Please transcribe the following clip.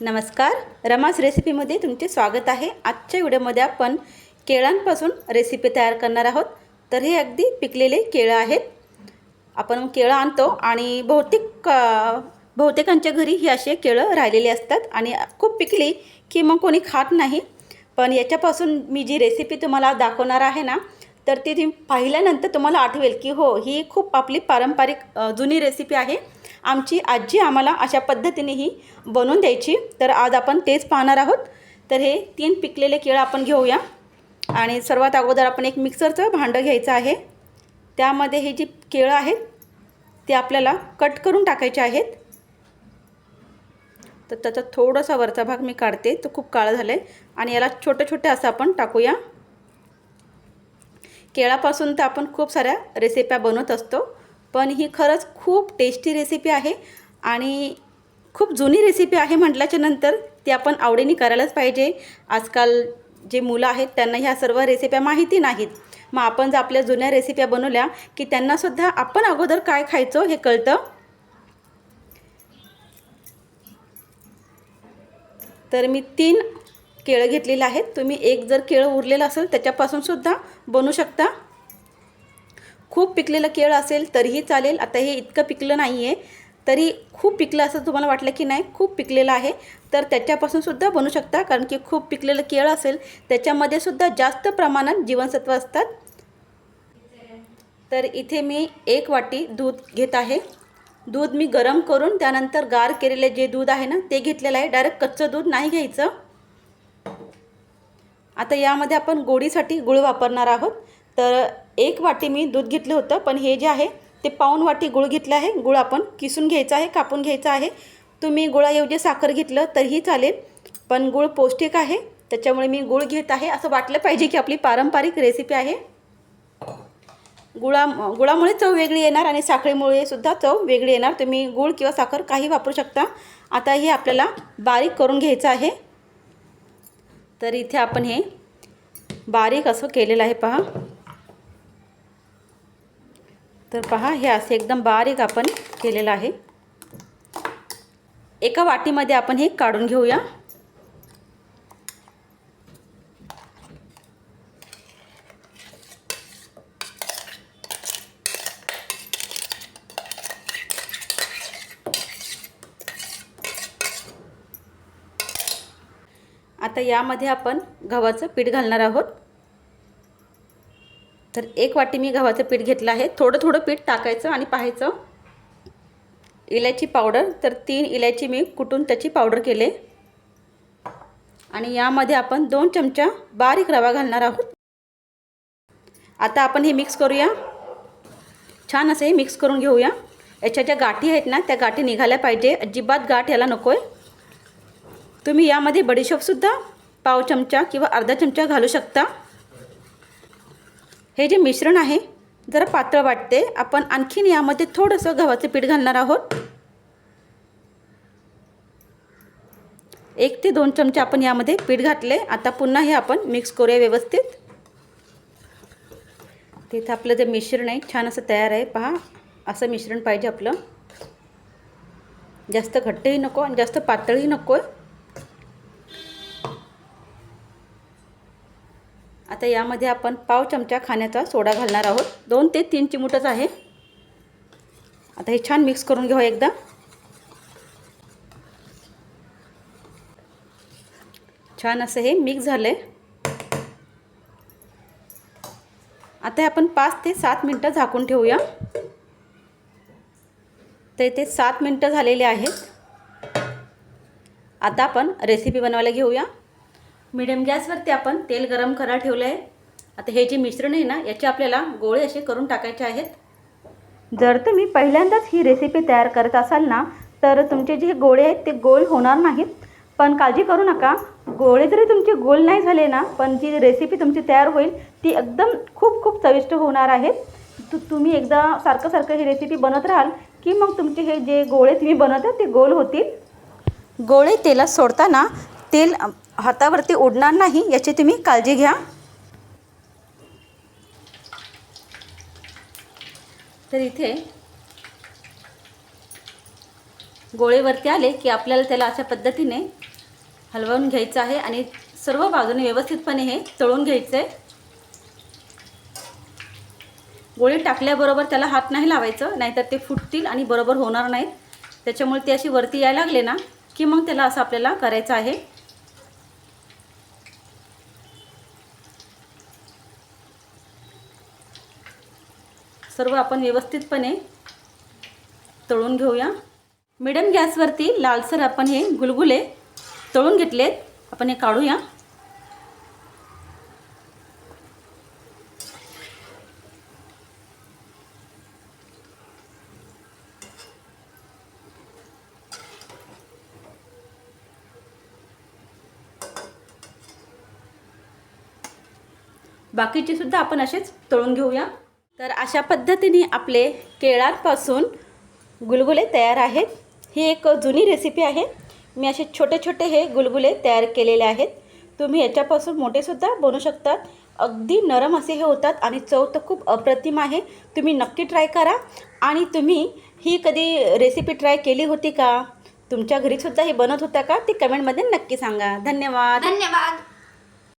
नमस्कार. रमास रेसिपीमध्ये तुमचे स्वागत आहे. आजच्या व्हिडिओमध्ये आपण केळांपासून रेसिपी तयार करणार आहोत. तर हे अगदी पिकलेले केळं आहेत. आपण केळं आणतो आणि बहुतेक बहुतेकांच्या घरी ही असे केळं राहिलेली असतात आणि खूप पिकली की मग कोणी खात नाही. पण याच्यापासून मी जी रेसिपी तुम्हाला दाखवणार आहे ना तर ती ती पाहिल्यानंतर तुम्हाला आठवेल की हो ही खूप आपली पारंपरिक जुनी रेसिपी आहे. आमची आजी आम्हाला अशा पद्धतीने ही बनवून द्यायची. तर आज आपण तेच पाहणार आहोत. तर हे तीन पिकलेले केळं आपण घेऊया. आणि सर्वात अगोदर आपण एक मिक्सरचं भांडं घ्यायचं आहे. त्यामध्ये हे जी केळं आहेत ते आपल्याला कट करून टाकायचे आहेत. तर त्याचा थोडासा वरचा भाग मी काढते. तो खूप काळा झाला आहे आणि याला छोटे छोटे असं आपण टाकूया. केळापासून तर आपण खूप साऱ्या रेसिप्या बनवत असतो. पण ही खरंच खूप टेस्टी रेसिपी आहे आणि खूप जुनी रेसिपी आहे म्हटल्याच्या नंतर ती आपण आवडीने करायलाच पाहिजे. आजकाल जे मुलं आहेत त्यांना ह्या सर्व रेसिप्या माहिती नाहीत. मग आपण जर आपल्या जुन्या रेसिप्या बनवल्या की त्यांनासुद्धा आपण अगोदर काय खायचो हे कळतं. तर मी तीन केळं घेतलेलं आहेत. तुम्ही एक जर केळं उरलेलं असेल त्याच्यापासूनसुद्धा बनवू शकता. खूप पिकलेलं केळं असेल तरीही चालेल. आता हे इतकं पिकलं नाही आहे तरी खूप पिकलं असं तुम्हाला वाटलं की नाही खूप पिकलेलं आहे. तर त्याच्यापासूनसुद्धा बनवू शकता कारण की खूप पिकलेलं केळं असेल त्याच्यामध्ये सुद्धा जास्त प्रमाणात जीवनसत्व असतात. तर इथे मी एक वाटी दूध घेत आहे. दूध मी गरम करून त्यानंतर गार केलेले जे दूध आहे ना ते घेतलेलं आहे. डायरेक्ट कच्चं दूध नाही घ्यायचं. आता यामध्ये आपण गोडीसाठी गुळ वापरणार आहोत. तर एक वाटी मी दूध घेतलं होतं पण हे जे आहे ते पाऊण वाटी गुळ घेतलं आहे. गुळ आपण किसून घ्यायचा आहे कापून घ्यायचा आहे. तुम्ही गुळाऐवजी साखर घेतलं तरीही चालेल पण गुळ पौष्टिक आहे. त्याच्यामुळे मी गुळ घेत आहे. असं वाटलं पाहिजे की आपली पारंपरिक रेसिपी आहे. गुळा गुळामुळे चव वेगळी येणार आणि साखरेमुळे सुद्धा चव वेगळी येणार. तुम्ही गुळ किंवा साखर काही वापरू शकता. आता हे आपल्याला बारीक करून घ्यायचं आहे. तर इथे आपण हे बारीक असं केलेलं आहे पहा. तर पहा हे असे एकदम बारीक आपण केलेलं आहे. एका वाटीमध्ये आपण हे काढून घेऊया. आता यामध्ये आपण गव्हाचं पीठ घालणार आहोत. तर एक वाटी मी गव्हाचं पीठ घेतलं आहे. थोडं थोडं पीठ टाकायचं आणि पाहायचं. इलायची पावडर तर तीन इलायची मी कुटून त्याची पावडर केले. आणि यामध्ये आपण दोन चमचा बारीक रवा घालणार आहोत. आता आपण हे मिक्स करूया. छान असं हे मिक्स करून घेऊया. याच्या ज्या गाठी आहेत ना त्या गाठी निघाल्या पाहिजे. अजिबात गाठ याला नको आहे तुम्ही यामध्ये बडीशोपसुद्धा पाव चमचा किंवा अर्धा चमचा घालू शकता. हे जे मिश्रण आहे जरा पातळ वाटते. आपण आणखीन यामध्ये थोडंसं गव्हाचं पीठ घालणार आहोत. एक ते दोन चमचे आपण यामध्ये पीठ घातले. आता पुन्हा हे आपण मिक्स करूया व्यवस्थित. तिथं आपलं जे मिश्रण आहे छान असं तयार आहे. पहा असं मिश्रण पाहिजे आपलं. जास्त घट्टही नको आणि जास्त पातळही नको आहे आता यामध्ये आपण पाव चमचा खाण्याचा सोडा घालणार आहोत. दोन ते तीन चिमुटच आहे. आता हे छान मिक्स करून घेऊ एकदा. छान असं हे मिक्स झालं आहे आता हे आपण पाच ते सात मिनटं झाकून ठेवूया. तर इथे सात मिनटं झालेले आहेत. आता आपण रेसिपी बनवायला घेऊया. मिडियम गॅसवरती आपण तेल गरम करायला ठेवलं आहे आता हे जे मिश्रण आहे ना याचे आपल्याला गोळे असे करून टाकायचे आहेत. जर तुम्ही पहिल्यांदाच ही रेसिपी तयार करत असाल ना तर तुमचे जे गोळे आहेत ते गोल होणार नाहीत. पण काळजी करू नका. गोळे जरी तुमचे गोल नाही झाले ना पण जी रेसिपी तुमची तयार होईल ती एकदम खूप खूप चविष्ट होणार आहे. तु तुम्ही एकदा सारखं सारखं ही रेसिपी बनवत राहाल की मग तुमचे हे जे गोळे तुम्ही बनवता ते गोल होतील. गोळे तेलात सोडताना तेल हातावरती उडणार नाही याची तुम्ही काळजी घ्या. तर इथे गोळेवरती आले की आपल्याला त्याला अशा पद्धतीने हलवून घ्यायचं आहे आणि सर्व बाजूने व्यवस्थितपणे हे तळून घ्यायचं आहे गोळी टाकल्याबरोबर त्याला हात नाही लावायचं नाहीतर ते फुटतील आणि बरोबर होणार नाहीत. त्याच्यामुळे ते अशी वरती यायला लागले ना की मग त्याला असं आपल्याला करायचं आहे. सर्व आपण व्यवस्थितपणे तळून घेऊया. मिडियम गॅसवरती लालसर आपण हे गुलगुले तळून घेतलेत. आपण हे काढूया. बाकीचे सुद्धा आपण असेच तळून घेऊया. तर अशा पद्धतीने आपले केळांपासून गुलगुले तयार आहेत. ही एक जुनी रेसिपी आहे. मी असे छोटे छोटे हे गुलगुले तयार केलेले आहेत. तुम्ही याच्यापासून मोठेसुद्धा बनवू शकतात. अगदी नरम असे हे होतात आणि चव तर खूप अप्रतिम आहे. तुम्ही नक्की ट्राय करा. आणि तुम्ही ही कधी रेसिपी ट्राय केली होती का? तुमच्या घरीसुद्धा हे बनत होत्या का? ते कमेंटमध्ये नक्की सांगा. धन्यवाद. धन्यवाद.